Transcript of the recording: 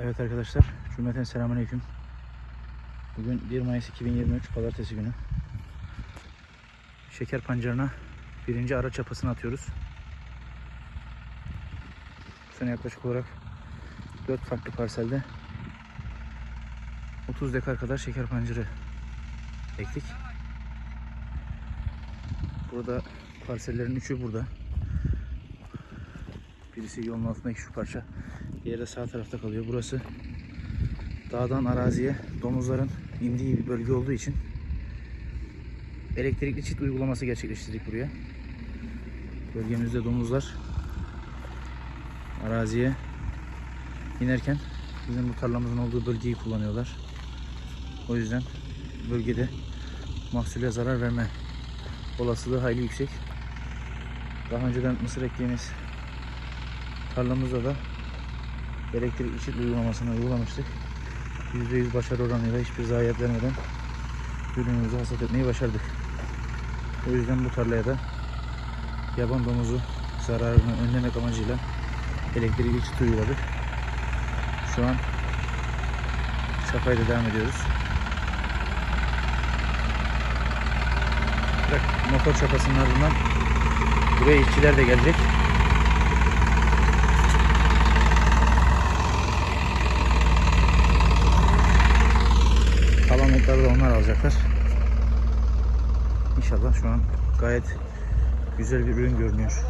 Evet arkadaşlar, cümleten selamünaleyküm. Bugün 1 Mayıs 2023 Pazartesi günü. Şeker pancarına birinci ara çapasını atıyoruz. Bu yaklaşık olarak 4 farklı parselde 30 dekar kadar şeker pancarı ektik. Burada parsellerin üçü burada. Birisi yolun altındaki şu parça. Diğeri de sağ tarafta kalıyor. Burası dağdan araziye domuzların indiği bir bölge olduğu için elektrikli çit uygulaması gerçekleştirdik buraya. Bölgemizde domuzlar araziye inerken bizim bu tarlamızın olduğu bölgeyi kullanıyorlar. O yüzden bölgede mahsule zarar verme olasılığı hayli yüksek. Daha önceden mısır ektiğimiz tarlamızda da elektrik ışık uygulamasını uygulamıştık. %100 başarı oranıyla hiçbir zayiat vermeden ürünümüzü hasat etmeyi başardık. O yüzden bu tarlaya da yaban domuzu zararını önlemek amacıyla elektrik ışık uyguladık. Şu an çapayla devam ediyoruz. Bak, motor çapasının ardından buraya işçiler de gelecek. Kalan miktarı da onlar alacaklar. İnşallah şu an gayet güzel bir ürün görünüyor.